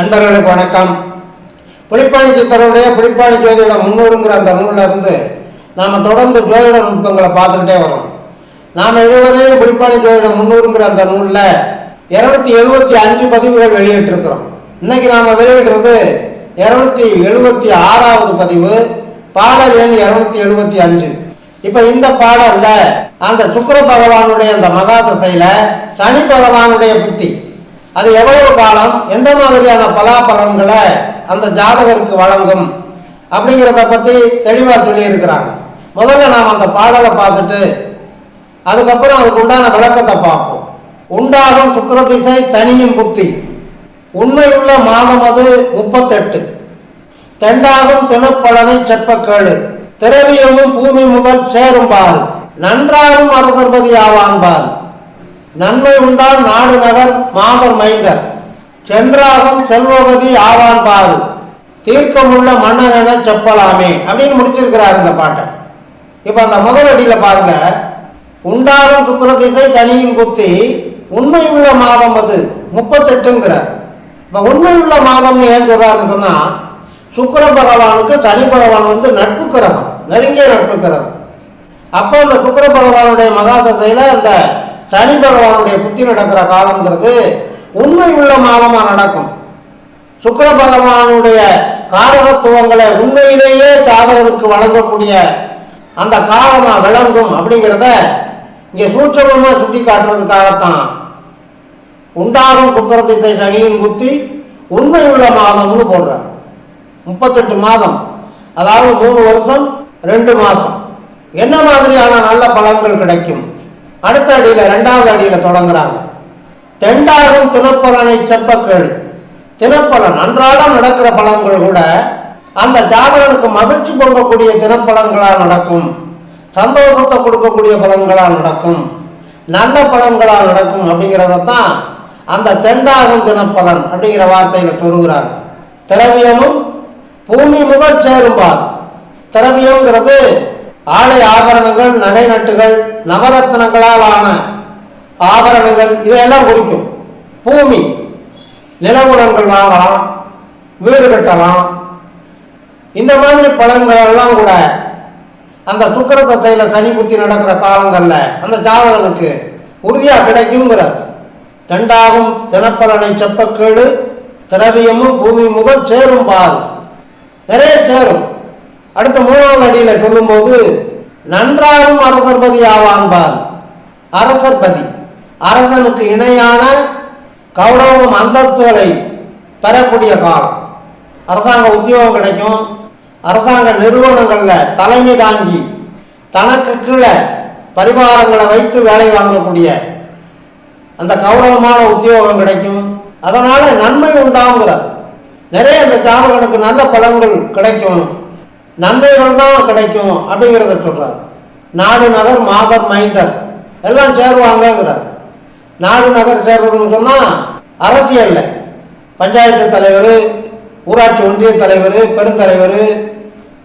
அன்பர்களுக்கு வணக்கம். புளிப்பாணி சித்தருடைய புளிப்பாணி ஜோதிடம் முன்னூறுங்கிற அந்த நூலிலிருந்து நாம் தொடர்ந்து ஜோதிட நுட்பங்களை பார்த்துக்கிட்டே வரோம். நாம் இதுவரையும் புளிப்பாணி ஜோதிட முன்னூறுங்கிற அந்த நூலில் இருநூத்தி எழுபத்தி அஞ்சு பதிவுகள் வெளியிட்டிருக்கிறோம். இன்னைக்கு நாம் வெளியிடுறது இருநூத்தி எழுபத்தி ஆறாவது பதிவு பாடல் எண் இருநூத்தி எழுபத்தி அஞ்சு. இப்போ இந்த பாடலில் அந்த சுக்கர பகவானுடைய அந்த மகா சனி பகவானுடைய புத்தி அது எவ்வளவு காலம்? எந்த மாதிரியான பலாபலன்களை அந்த ஜாதகருக்கு வழங்கும்? அப்படிங்கிறத பற்றி தெளிவாக சொல்லியிருக்கிறாங்க. முதல்ல நாம் அந்த பாடலை பார்த்துட்டு அதுக்கப்புறம் அதுக்கு உண்டான விளக்கத்தை பார்ப்போம். உண்டாகும் சுக்கிர திசை தனியும் புத்தி. உண்மையுள்ள மாதம் அது முப்பத்தெட்டு. தெண்டாகும் தினப்பலனை செப்பக்கேடு. திரவியமும் பூமி முதல் சேரும்பால் நன்றாகும் அரசர்பதி ஆவான்பால் நன்மை உண்டால் நாடு நகர் மாதர் மைந்தர். சென்றாகும் செல்வபதி ஆவான் பாரு தீர்க்கமுள்ள மன்னர் என செப்பலாமே அப்படின்னு முடிச்சிருக்கிறார் இந்த பாட்டை. இப்போ அந்த முதல் அடியில் பாருங்க. உண்டாகும் சுக்கிர சனியின் தனியின் குத்தி உண்மை உள்ள மாதம் அது முப்பத்தெட்டுங்கிறார். இப்போ உண்மை உள்ள மாதம்னு ஏன் சொல்கிறாருன்னு சொன்னால் சுக்கர பகவானுக்கு சனி பகவான் வந்து நட்புக்கிறவன் நெருங்கிய நட்புக்கிறவன் அப்போ அந்த சுக்கர பகவானுடைய மகாதசையில் அந்த சனி பகவானுடைய புத்தி நடக்கிற காலங்கிறது உண்மை உள்ள மாதமாக நடக்கும். சுக்கர பகவானுடைய காரகத்துவங்களை உண்மையிலேயே சாதகனுக்கு வழங்கக்கூடிய அந்த காலமாக விளங்கும் அப்படிங்கிறத இங்கே சூட்சமமா சுட்டி காட்டுறதுக்காகத்தான் உண்டாகும் சுக்கரத்தை சனியின் புத்தி உண்மை உள்ள மாதம்னு போடுறார். முப்பத்தெட்டு மாதம் அதாவது மூணு வருஷம் ரெண்டு மாதம். என்ன மாதிரியான நல்ல பலன்கள் கிடைக்கும்? அடுத்த அடியில் ரெண்டாவது அடியில் தொடங்குறாங்க. தெண்டாகும் தினப்பலனை செப்ப தினப்பலன் அன்றாடம் நடக்கிற பழங்கள் கூட அந்த ஜாதகனுக்கு மகிழ்ச்சி பொங்கக்கூடிய தினப்பழங்களாக நடக்கும். சந்தோஷத்தை கொடுக்கக்கூடிய பலன்களால் நடக்கும். நல்ல பலன்களால் நடக்கும் அப்படிங்கிறத தான் அந்த தெண்டாகும் தினப்பலன் அப்படிங்கிற வார்த்தையில சொல்லுகிறாங்க திரவியமும் பூமி முதல் சேரும்பார் திரவியம்ங்கிறது ஆடை ஆபரணங்கள் நகை நட்டுகள் நவரத்னங்களால் ஆன ஆபரணங்கள் இதையெல்லாம் குறிக்கும் பூமி நிலவுலங்கள் வாங்கலாம் வீடு கட்டலாம். இந்த மாதிரி பழங்கள் எல்லாம் கூட அந்த சுக்கர தசையில் தனி புத்தி நடக்கிற காலங்களில் அந்த ஜாதகனுக்கு உறுதியாக கிடைக்குங்கிறார் தண்டாகும் தினப்பலனை செப்பக்கேடு திரவியமும் பூமி முதல் சேரும் பால் நிறைய சேரும். அடுத்த மூணாவது அடியில் சொல்லும்போது நன்றாகும் அரசர்பதி ஆவான்பார் அரசர்பதி. அரசனுக்கு இணையான கௌரவம் அந்தஸ்துகளை பெறக்கூடிய காலம். அரசாங்க உத்தியோகம் கிடைக்கும். அரசாங்க நிறுவனங்களில் தலைமை தாங்கி தனக்கு கீழே பரிவாரங்களை வைத்து வேலை வாங்கக்கூடிய அந்த கௌரவமான உத்தியோகம் கிடைக்கும். அதனால் நன்மை உண்டாங்கிறார். நிறைய அந்த ஜாதகனுக்கு நல்ல பலன்கள் கிடைக்கும். நன்மைகள் தான் கிடைக்கும் அப்படிங்கிறத சொல்றார். நாடு நகர் மாதர் மைந்தர். எல்லாம் சேருவாங்கங்கிறார். நாடு நகர் சேர்றதுன்னு சொன்னால் அரசியல்ல பஞ்சாயத்து தலைவர் ஊராட்சி ஒன்றிய தலைவர் பெருந்தலைவர்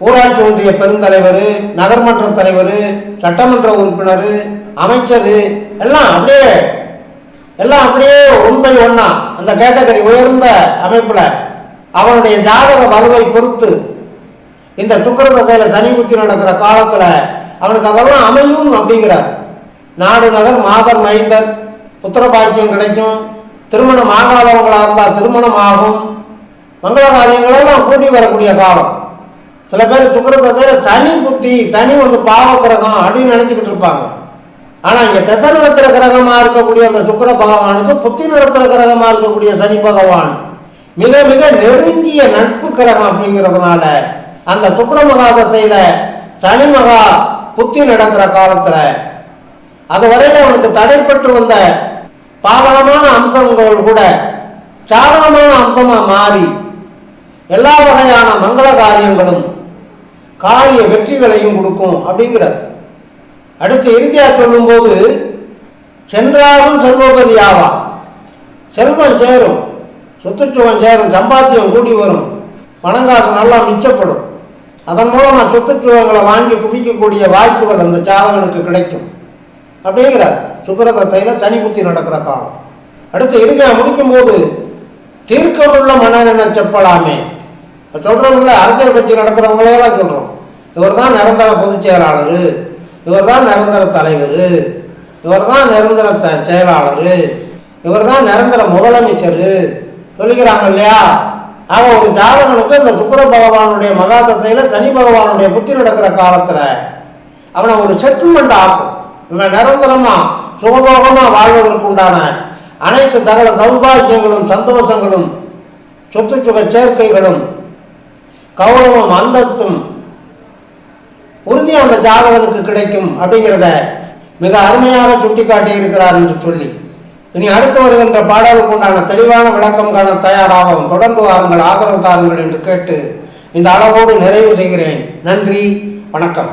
ஊராட்சி ஒன்றிய பெருந்தலைவர் நகர்மன்ற தலைவர் சட்டமன்ற உறுப்பினர் அமைச்சர் எல்லாம் அப்படியே எல்லாம் அப்படியே உண்மை ஒன்றா அந்த கேட்டகரி உயர்ந்த அமைப்பில் அவனுடைய ஜாதக வலுவை பொறுத்து இந்த சுக்கர தசையில தனி புத்தி நடக்கிற காலத்துல அவனுக்கு அதெல்லாம் அமையும் அப்படிங்கிறார். நாடு நகர் மாதர் மைந்தர் புத்திர பாக்கியம் கிடைக்கும். திருமணம் ஆகாதவங்களா இருந்தால் திருமணம் ஆகும். மங்கள காரியங்களெல்லாம் கூட்டி வரக்கூடிய காலம். சில பேர் சுக்கர தசையில சனி புத்தி சனி வந்து பாவ கிரகம் அப்படின்னு நினைச்சுக்கிட்டு இருப்பாங்க. ஆனா இங்க திசை நடத்துற கிரகமா இருக்கக்கூடிய அந்த சுக்கர பகவானுக்கு புத்தி நடத்துற கிரகமா இருக்கக்கூடிய சனி பகவான் மிக மிக நெருங்கிய நட்பு கிரகம் அப்படிங்கிறதுனால அந்த சுக்ர மகாதசையில சனி மகா புத்தி நடக்கிற காலத்துல அது வரையில அவனுக்கு தடைப்பட்டு வந்த பாதகமான அம்சங்கள் கூட சாதகமான அம்சமா மாறி எல்லா வகையான மங்கள காரியங்களும் காரிய வெற்றிகளையும் கொடுக்கும் அப்படிங்கிறார். அடுத்து இறுதியாக சொல்லும்போது சென்றாலும் செல்வபதி ஆவா செல்வம் சேரும் சுத்துச்சுவம் சேரும் சம்பாத்தியம் கூடி வரும் பணங்காசு நல்லா மிச்சப்படும். அதன் மூலமாக சொத்துச்சுவங்களை வாங்கி குவிக்கக்கூடிய வாய்ப்புகள் அந்த ஜாதகனுக்கு கிடைக்கும். அப்படிங்கிறார். சுக்கரகத்தையில் சனி புத்தி நடக்கிற காலம். அடுத்து இருக்க முடிக்கும்போது தீர்க்கமுள்ள மன்னன் செப்பலாமே. இப்போ சொல்கிறோம்ல அரசியல் கட்சி நடத்துகிறவங்களையெல்லாம் சொல்கிறோம் இவர் தான் நிரந்தர பொதுச் செயலாளர். இவர் தான் நிரந்தர தலைவர். இவர் தான் நிரந்தர த செயலாளர். இவர் தான் நிரந்தர முதலமைச்சர். சொல்லிக்கிறாங்க இல்லையா? ஆக ஒரு ஜாதகனுக்கு இந்த சுக்கர பகவானுடைய மகா சனி பகவானுடைய புத்தி நடக்கிற காலத்தில் அவனை ஒரு செட்டில்மெண்ட் ஆகும் இவன் நிரந்தரமாக சுகபோகமாக வாழ்வதற்கு உண்டான அனைத்து சகல சௌபாகியங்களும் சந்தோஷங்களும் சொத்து சுக சேர்க்கைகளும் கௌரவம் அந்தஸ்தும் உறுதியாக அந்த ஜாதகனுக்கு கிடைக்கும் அப்படிங்கிறத மிக அருமையாக சுட்டிக்காட்டி இருக்கிறார் என்று சொல்லி. இனி அடுத்து வருகின்ற பாடலுக்கு உண்டான தெளிவான விளக்கம் காண தயாராகவும் தொடர்ந்து வாருங்கள் ஆதரவு தாருங்கள் என்று கேட்டு இந்த அளவோடு நிறைவு செய்கிறேன். நன்றி வணக்கம்.